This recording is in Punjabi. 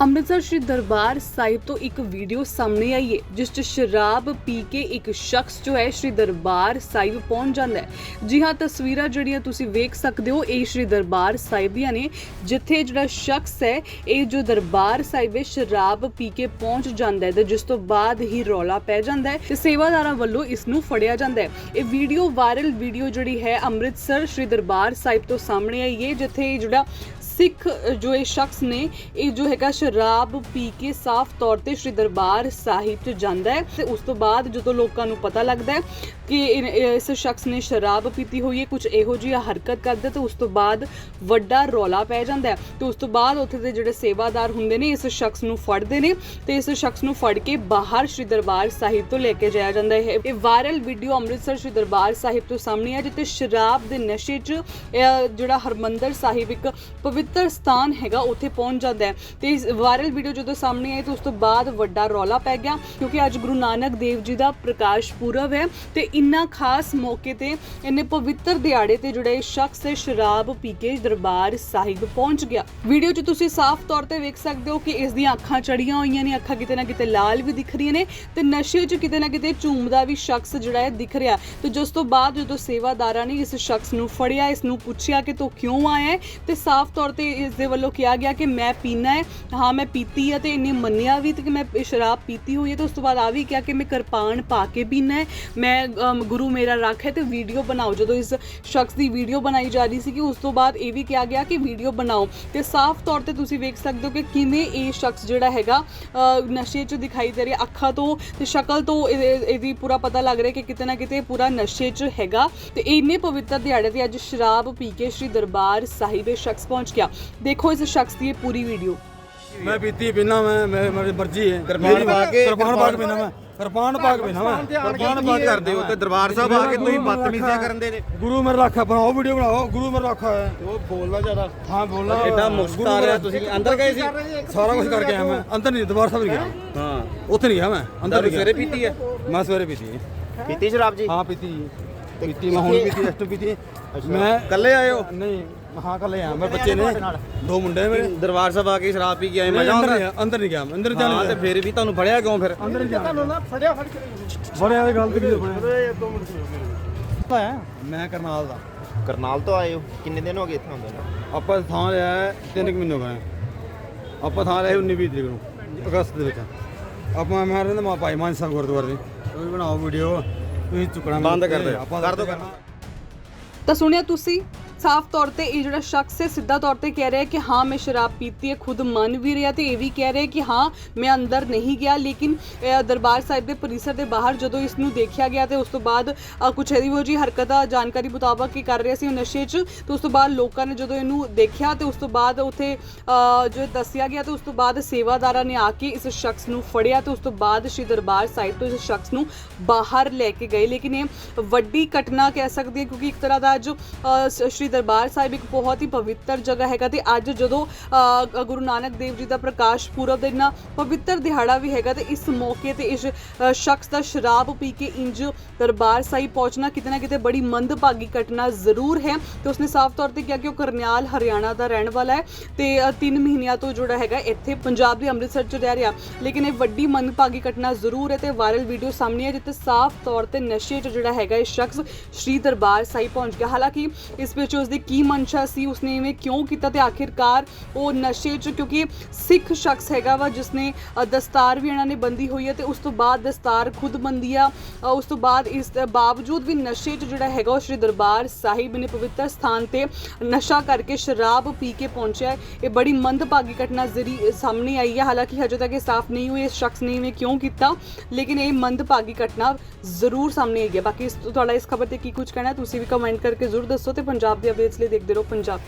ਅੰਮ੍ਰਿਤਸਰ ਸ਼੍ਰੀ ਦਰਬਾਰ ਸਾਹਿਬ ਤੋਂ ਇੱਕ ਵੀਡੀਓ ਸਾਹਮਣੇ ਆਈ ਹੈ, ਜਿਸ 'ਚ ਸ਼ਰਾਬ ਪੀ ਕੇ ਇੱਕ ਸ਼ਖਸ ਜੋ ਹੈ ਸ਼੍ਰੀ ਦਰਬਾਰ ਸਾਹਿਬ ਪਹੁੰਚ ਜਾਂਦਾ ਹੈ। ਜੀ ਹਾਂ, ਤਸਵੀਰਾਂ ਜਿਹੜੀਆਂ ਤੁਸੀਂ ਵੇਖ ਸਕਦੇ ਹੋ, ਇਹ ਸ਼੍ਰੀ ਦਰਬਾਰ ਸਾਹਿਬ ਦੀਆਂ ਨੇ, ਜਿੱਥੇ ਜਿਹੜਾ ਸ਼ਖਸ ਹੈ, ਇਹ ਜੋ ਦਰਬਾਰ ਸਾਹਿਬ ਵਿੱਚ ਸ਼ਰਾਬ ਪੀ ਕੇ ਪਹੁੰਚ ਜਾਂਦਾ ਹੈ ਤੇ ਜਿਸ ਤੋਂ ਬਾਅਦ ਹੀ ਰੌਲਾ ਪੈ ਜਾਂਦਾ ਹੈ ਤੇ ਸੇਵਾਦਾਰਾਂ ਵੱਲੋਂ ਇਸ ਨੂੰ ਫੜਿਆ ਜਾਂਦਾ ਹੈ। ਇਹ ਵੀਡੀਓ ਵਾਇਰਲ ਵੀਡੀਓ ਜਿਹੜੀ ਹੈ ਅੰਮ੍ਰਿਤਸਰ ਸ਼੍ਰੀ ਦਰਬਾਰ ਸਾਹਿਬ ਤੋਂ ਸਾਹਮਣੇ ਆਈ ਹੈ, ਜਿੱਥੇ ਇਹ ਜਿਹੜਾ ਸਿੱਖ ਜੋ ਇਹ ਸ਼ਖਸ ਨੇ, ਇਹ ਜੋ ਹੈਗਾ ਸ਼ਰਾਬ ਪੀ ਕੇ ਸਾਫ਼ ਤੌਰ ਤੇ ਸ਼੍ਰੀ ਦਰਬਾਰ ਸਾਹਿਬ 'ਚ ਜਾਂਦਾ ਹੈ ਤੇ ਉਸ ਤੋਂ ਬਾਅਦ ਜਦੋਂ ਲੋਕਾਂ ਨੂੰ ਪਤਾ ਲੱਗਦਾ ਹੈ ਕਿ ਇਸ ਸ਼ਖਸ ਨੇ ਸ਼ਰਾਬ ਪੀਤੀ ਹੋਈ ਹੈ ਕੁਝ ਇਹੋ ਜਿਹੀ ਹਰਕਤ ਕਰਦਾ ਤੇ ਉਸ ਤੋਂ ਬਾਅਦ ਵੱਡਾ ਰੌਲਾ ਪੈ ਜਾਂਦਾ ਹੈ ਤੇ ਉਸ ਤੋਂ ਬਾਅਦ ਉੱਥੇ ਦੇ ਜਿਹੜੇ ਸੇਵਾਦਾਰ ਹੁੰਦੇ ਨੇ, ਇਸ ਸ਼ਖਸ ਨੂੰ ਫੜਦੇ ਨੇ ਤੇ ਇਸ ਸ਼ਖਸ ਨੂੰ ਫੜ ਕੇ ਬਾਹਰ ਸ਼੍ਰੀ ਦਰਬਾਰ ਸਾਹਿਬ ਤੋਂ ਲੈ ਕੇ ਜਾਇਆ ਜਾਂਦਾ ਹੈ। ਇਹ ਵਾਇਰਲ ਵੀਡੀਓ ਅੰਮ੍ਰਿਤਸਰ ਸ਼੍ਰੀ ਦਰਬਾਰ ਸਾਹਿਬ ਤੋਂ ਸਾਹਮਣੇ ਆ ਜਿੱਥੇ ਸ਼ਰਾਬ ਦੇ ਨਸ਼ੇ 'ਚ ਜਿਹੜਾ ਹਰਮੰਦਰ ਸਾਹਿਬ ਇੱਕ ਪਵਿੱਤਰ ਸਥਾਨ ਹੈਗਾ, ਉੱਥੇ ਪਹੁੰਚ ਜਾਂਦਾ ਹੈ। ਤੇ ਇਸ ਵਾਇਰਲ ਵੀਡੀਓ ਜਦੋਂ ਸਾਹਮਣੇ ਆਈ, ਤਾਂ ਉਸ ਤੋਂ ਬਾਅਦ ਵੱਡਾ ਰੌਲਾ ਪੈ ਗਿਆ, ਕਿਉਂਕਿ ਅੱਜ ਗੁਰੂ ਨਾਨਕ ਦੇਵ ਜੀ ਦਾ ਪ੍ਰਕਾਸ਼ ਪੁਰਬ ਹੈ ਤੇ ਇੰਨਾ ਖਾਸ ਮੌਕੇ ਤੇ ਇੰਨੇ ਪਵਿੱਤਰ ਦਿਹਾੜੇ ਤੇ ਜਿਹੜਾ ਸ਼ਖਸ ਹੈ, ਸ਼ਰਾਬ ਪੀ ਕੇ ਦਰਬਾਰ ਸਾਹਿਬ ਪਹੁੰਚ ਗਿਆ। ਵੀਡੀਓ 'ਚ ਤੁਸੀਂ ਸਾਫ਼ ਤੌਰ ਤੇ ਵੇਖ ਸਕਦੇ ਹੋ ਕਿ ਇਸ ਦੀਆਂ ਅੱਖਾਂ ਚੜੀਆਂ ਹੋਈਆਂ ਨੇ, ਅੱਖਾਂ ਕਿਤੇ ਨਾ ਕਿਤੇ ਲਾਲ ਵੀ ਦਿਖ ਰਹੀਆਂ ਨੇ ਤੇ ਨਸ਼ੇ 'ਚ ਕਿਤੇ ਨਾ ਕਿਤੇ ਝੂਮਦਾ ਵੀ ਸ਼ਖਸ ਜਿਹੜਾ ਹੈ ਦਿਖ ਰਿਹਾ। ਤੇ ਜਿਸ ਤੋਂ ਬਾਅਦ ਜਦੋਂ ਸੇਵਾਦਾਰਾਂ ਨੇ ਇਸ ਸ਼ਖਸ ਨੂੰ ਫੜਿਆ, ਇਸ ਨੂੰ ਪੁੱਛਿਆ ਕਿ ਤੂੰ ਕਿਉਂ ਆਇਆ ਹੈ, ਤੇ ਸਾਫ਼ ਤੌਰ ਤੇ ਇਸ ਦੇ ਵੱਲੋਂ ਕਿਹਾ ਗਿਆ ਕਿ ਮੈਂ ਪੀਣਾ ਹੈ ਹਾਂ ਮੈਂ ਪੀਤੀ ਹੈ ਤੇ ਇਹਨੇ ਮੰਨਿਆ ਵੀ ਤੇ ਕਿ ਮੈਂ ਇਹ ਸ਼ਰਾਬ ਪੀਤੀ ਹੋਈ ਹੈ ਤੇ ਉਸ ਤੋਂ ਬਾਅਦ ਆ ਵੀ ਕਿਹਾ ਕਿ ਮੈਂ ਕਿਰਪਾਨ ਪਾ ਕੇ ਪੀਣਾ ਹੈ ਮੈਂ ਅਮ, ਗੁਰੂ ਮੇਰਾ ਰੱਖ ਹੈ ਤੇ ਵੀਡੀਓ ਬਣਾਓ ਜਦੋਂ ਇਸ ਸ਼ਖਸ ਦੀ ਵੀਡੀਓ ਬਣਾਈ ਜਾ ਰਹੀ ਸੀ ਕਿ ਉਸ ਤੋਂ ਬਾਅਦ ਇਹ ਵੀ ਕਿਹਾ ਗਿਆ ਕਿ ਵੀਡੀਓ ਬਣਾਓ ਤੇ ਸਾਫ਼ ਤੌਰ ਤੇ ਤੁਸੀਂ ਵੇਖ ਸਕਦੇ ਹੋ ਕਿ ਕਿਵੇਂ ਇਹ ਸ਼ਖਸ ਜਿਹੜਾ ਹੈਗਾ ਅ, ਨਸ਼ੇ 'ਚ ਦਿਖਾਈ ਦੇ ਰਿਹਾ ਅੱਖਾਂ ਤੋਂ ਤੇ ਸ਼ਕਲ ਤੋਂ ਇਹ- ਇਹ- ਇਹਦੀ ਪੂਰਾ ਪਤਾ ਲੱਗ ਰਿਹਾ ਕਿ ਕਿਤੇ ਨਾ ਕਿਤੇ ਪੂਰਾ ਨਸ਼ੇ 'ਚ ਹੈਗਾ ਤੇ ਇੰਨੇ ਪਵਿੱਤਰ ਦਿਹਾੜੇ ਤੇ ਅੱਜ ਸ਼ਰਾਬ ਪੀ ਕੇ ਸ਼੍ਰੀ ਦਰਬਾਰ ਸਾਹਿਬ ਇਹ ਸ਼ਖਸ ਪਹੁੰਚ ਗਿਆ ਦੇਖੋ ਇਸ ਸ਼ਖਸ ਦੀ ਇਹ ਪੂਰੀ ਵੀਡੀਓ मैं पीती पीना मैं मैं मेरी मर्जी है कृपान मेरी- पा के- कृपान पा के पीना मैं कृपान पा के पीना मैं ਕਿਰਪਾਨ ਬਾਤ ਕਰਦੇ ਹੋ ਤੇ ਦਰਬਾਰ ਸਾਹਿਬ ਆ ਕੇ ਤੁਸੀਂ ਬਦਤਮੀਜ਼ੀਆਂ ਕਰਨ ਦੇ ਨੇ गुरु मेरा रखा बनाओ वीडियो बनाओ गुरु मेरा रखा है ਉਹ ਬੋਲਦਾ ਜ਼ਿਆਦਾ हाँ बोलना ਐਡਾ ਮੁਫਤ गुरु ਆ ਰਿਹਾ मेरा- ਤੁਸੀਂ ਅੰਦਰ ਗਏ ਸੀ सारा कुछ करके आया मैं अंदर नहीं दोबारा सब नहीं गया ਹਾਂ उधर नहीं गया मैं अंदर ਦਾਰੂ नहीं ਸਵੇਰੇ गया ਪੀਤੀ ਹੈ मैं सवेरे पीती है ਪੀਤੀ ਸ਼ਰਾਬ ਜੀ हाँ पीती ਪੀਤੀ ਮੈਂ ਹੁਣ ਪੀਤੀ ਰੈਸਟ ਪੀਤੀ ਮੈਂ ਕੱਲੇ ਆਏ ਹੋ? ਨਹੀਂ ਹਾਂ ਕੱਲੇ ਆ ਮੈਂ ਬੱਚੇ ਨੇ। ਦੋ ਮੁੰਡੇ ਮੇਰੇ। ਦਰਬਾਰ ਸਾਹਿਬ ਆ ਕੇ ਸ਼ਰਾਬ ਪੀ ਕੇ ਆਏ ਮਜ਼ਾ ਆਉਂਦਾ ਅੰਦਰ ਨਹੀਂ ਗਿਆ ਅੰਦਰ ਚੱਲ ਤੇ ਫੇਰ ਵੀ ਤੁਹਾਨੂੰ ਫੜਿਆ ਕਿਉਂ ਫਿਰ? ਅੰਦਰ ਨਹੀਂ ਤੁਹਾਨੂੰ ਨਾ ਫੜਿਆ ਫੜ ਕੇ ਫੜਿਆ ਤੇ ਗਲਤ ਕੀ ਬਣਿਆ ਮੈਂ ਕਰਨਾਲ ਦਾ। ਕਰਨਾਲ ਤੋਂ ਆਏ ਹੋ? ਕਿੰਨੇ ਦਿਨ ਹੋ ਗਏ ਇੱਥੇ ਆਉਂਦੇ ਨੇ? ਆਪਾਂ ਥਾਂ ਲਿਆ ਤਿੰਨ 3 ਮਹੀਨੇ ਹੋ ਗਏ। ਆਪਾਂ ਥਾਂ ਲਿਆ 19 20 ਤਰੀਕ ਨੂੰ ਅਗਸਤ ਦੇ ਵਿੱਚ। ਆਪਾਂ ਮੈਂ ਰਹਿੰਦਾ ਮਾ ਭਾਈ ਗੁਰਦੁਆਰੇ। ਕੋਈ ਬਣਾਓ ਵੀਡੀਓ ਤੁਸੀਂ ਚੁੱਕਣਾ ਬੰਦ ਕਰ ਦਿਓ। ਆਪਾਂ ਕਰ ਦਿਓ ਕਰਨਾ ਤਾਂ ਸੁਣਿਆ ਤੁਸੀਂ ਸਾਫ਼ ਤੌਰ ਤੇ ਇਹ ਜਿਹੜਾ ਸ਼ਖਸ ਹੈ ਸਿੱਧਾ ਤੌਰ ਤੇ ਕਹਿ ਰਿਹਾ ਕਿ ਹਾਂ ਮੈਂ ਸ਼ਰਾਬ ਪੀਤੀ ਹੈ ਖੁਦ ਮੰਨ ਵੀ ਰਿਹਾ ਤੇ ਇਹ ਵੀ ਕਹਿ ਰਿਹਾ ਕਿ ਹਾਂ ਮੈਂ ਅੰਦਰ ਨਹੀਂ ਗਿਆ ਲੇਕਿਨ ਦਰਬਾਰ ਸਾਹਿਬ ਦੇ ਪਰਿਸਰ ਦੇ ਬਾਹਰ ਜਦੋਂ ਇਸ ਨੂੰ ਦੇਖਿਆ ਗਿਆ ਤੇ ਉਸ ਤੋਂ ਬਾਅਦ ਅ, ਕੁਛ ਇਹੋ ਜਿਹੀ ਹਰਕਤਾਂ ਜਾਣਕਾਰੀ ਮੁਤਾਬਕ ਕੀ ਕਰ ਰਿਹਾ ਸੀ ਉਹ ਨਸ਼ੇ 'ਚ ਤੇ ਉਸ ਤੋਂ ਬਾਅਦ ਲੋਕਾਂ ਨੇ ਜਦੋਂ ਇਹਨੂੰ ਦੇਖਿਆ ਤੇ ਉਸ ਤੋਂ ਬਾਅਦ ਉੱਥੇ ਜੋ ਦੱਸਿਆ ਗਿਆ ਤੇ ਉਸ ਤੋਂ ਬਾਅਦ ਸੇਵਾਦਾਰਾਂ ਨੇ ਆ ਕੇ ਇਸ ਸ਼ਖਸ ਨੂੰ ਫੜਿਆ ਤੇ ਉਸ ਤੋਂ ਬਾਅਦ ਸ਼੍ਰੀ ਦਰਬਾਰ ਸਾਹਿਬ ਤੋਂ ਇਸ ਸ਼ਖਸ ਨੂੰ ਬਾਹਰ ਲੈ ਕੇ ਗਏ। ਲੇਕਿਨ ਇਹ ਵੱਡੀ ਘਟਨਾ ਕਹਿ ਸਕਦੇ ਹਾਂ ਕਿਉਂਕਿ ਇੱਕ ਤਰ੍ਹਾਂ ਦਾ ਅੱਜ ਸ਼੍ਰੀ ਦਰਬਾਰ ਸਾਹਿਬ ਇੱਕ ਬਹੁਤ ਹੀ ਪਵਿੱਤਰ ਜਗ੍ਹਾ ਹੈਗਾ ਤੇ ਅੱਜ ਜਦੋਂ ਅ, ਗੁਰੂ ਨਾਨਕ ਦੇਵ ਜੀ ਦਾ ਪ੍ਰਕਾਸ਼ ਪੁਰਬ ਦੇ ਨਾਲ ਪਵਿੱਤਰ ਦਿਹਾੜਾ ਵੀ ਹੈਗਾ ਤੇ ਇਸ ਮੌਕੇ ਤੇ ਇਸ ਸ਼ਖਸ ਦਾ ਸ਼ਰਾਬ ਪੀ ਕੇ ਇੰਜ ਦਰਬਾਰ ਸਾਹਿਬ ਪਹੁੰਚਣਾ ਕਿਤੇ ਨਾ ਕਿਤੇ ਬੜੀ ਮੰਦਭਾਗੀ ਘਟਨਾ ਜ਼ਰੂਰ ਹੈ ਤੇ ਉਸਨੇ ਸਾਫ਼ ਤੌਰ ਤੇ ਕਿਹਾ ਕਿ ਉਹ ਕਰਨਿਆਲ ਹਰਿਆਣਾ ਦਾ ਰਹਿਣ ਵਾਲਾ ਹੈ ਤੇ 3 ਮਹੀਨਿਆਂ ਤੋਂ ਜਿਹੜਾ ਹੈਗਾ ਇੱਥੇ ਪੰਜਾਬ ਦੇ ਅੰਮ੍ਰਿਤਸਰ 'ਚ ਰਹਿ ਰਿਹਾ ਲੇਕਿਨ ਇਹ ਵੱਡੀ ਮੰਦਭਾਗੀ ਘਟਨਾ ਜ਼ਰੂਰ ਹੈ ਤੇ ਵਾਇਰਲ ਵੀਡੀਓ ਸਾਹਮਣੇ ਹੈ ਜਿੱਥੇ ਸਾਫ਼ ਤੌਰ ਤੇ ਨਸ਼ੇ 'ਚ ਜਿਹੜਾ ਹੈਗਾ ਇਹ ਸ਼ਖਸ ਸ਼੍ਰੀ ਦਰਬਾਰ ਸਾਹਿਬ ਪਹੁੰਚ ਗਿਆ। ਹਾਲਾਂਕਿ ਇਸ ਵਿੱਚ ਉਸਦੀ ਕੀ ਮਨਸ਼ਾ ਸੀ ਉਸਨੇ ਇਵੇਂ ਕਿਉਂ ਕੀਤਾ ਤੇ ਆਖਿਰਕਾਰ ਉਹ ਨਸ਼ੇ 'ਚ ਕਿਉਂਕਿ ਸਿੱਖ ਸ਼ਖਸ ਹੈਗਾ ਵਾ ਜਿਸਨੇ ਅ, ਦਸਤਾਰ ਵੀ ਇਹਨਾਂ ਨੇ ਬੰਦੀ ਹੋਈ ਹੈ ਤੇ ਉਸ ਤੋਂ ਬਾਅਦ ਦਸਤਾਰ ਖੁਦ ਬੰਦੀ ਆ ਅ, ਉਸ ਤੋਂ ਬਾਅਦ ਇਸ ਦੇ ਬਾਵਜੂਦ ਵੀ ਨਸ਼ੇ 'ਚ ਜਿਹੜਾ ਹੈਗਾ ਉਹ ਸ਼੍ਰੀ ਦਰਬਾਰ ਸਾਹਿਬ ਨੇ ਪਵਿੱਤਰ ਸਥਾਨ ਤੇ ਨਸ਼ਾ ਕਰਕੇ ਸ਼ਰਾਬ ਪੀ ਕੇ ਪਹੁੰਚਿਆ ਹੈ। ਇਹ ਬੜੀ ਮੰਦਭਾਗੀ ਘਟਨਾ ਜ਼ਰੀ ਸਾਹਮਣੇ ਆਈ ਹੈ ਹਾਲਾਂਕਿ ਹਜੇ ਤੱਕ ਇਹ ਸਾਫ਼ ਨਹੀਂ ਹੋਈ ਇਸ ਸ਼ਖਸ ਨੇ ਇਵੇਂ ਕਿਉਂ ਕੀਤਾ ਲੇਕਿਨ ਇਹ ਮੰਦਭਾਗੀ ਘਟਨਾ ਜ਼ਰੂਰ ਸਾਹਮਣੇ ਆਈ ਹੈ ਬਾਕੀ ਇਸ- ਤੁਹਾਡਾ ਇਸ ਖਬਰ ਤੇ ਕੀ ਕੁਝ ਕਹਿਣਾ ਹੈ ਤੁਸੀਂ ਵੀ ਕਮੈਂਟ ਕਰਕੇ ਜ਼ਰੂਰ ਦੱਸੋ ਤੇ ਪੰਜਾਬ ਦੇ ਅਪਡੇਟਸ ਲਈ ਦੇਖਦੇ ਰਹੋ ਪੰਜਾਬ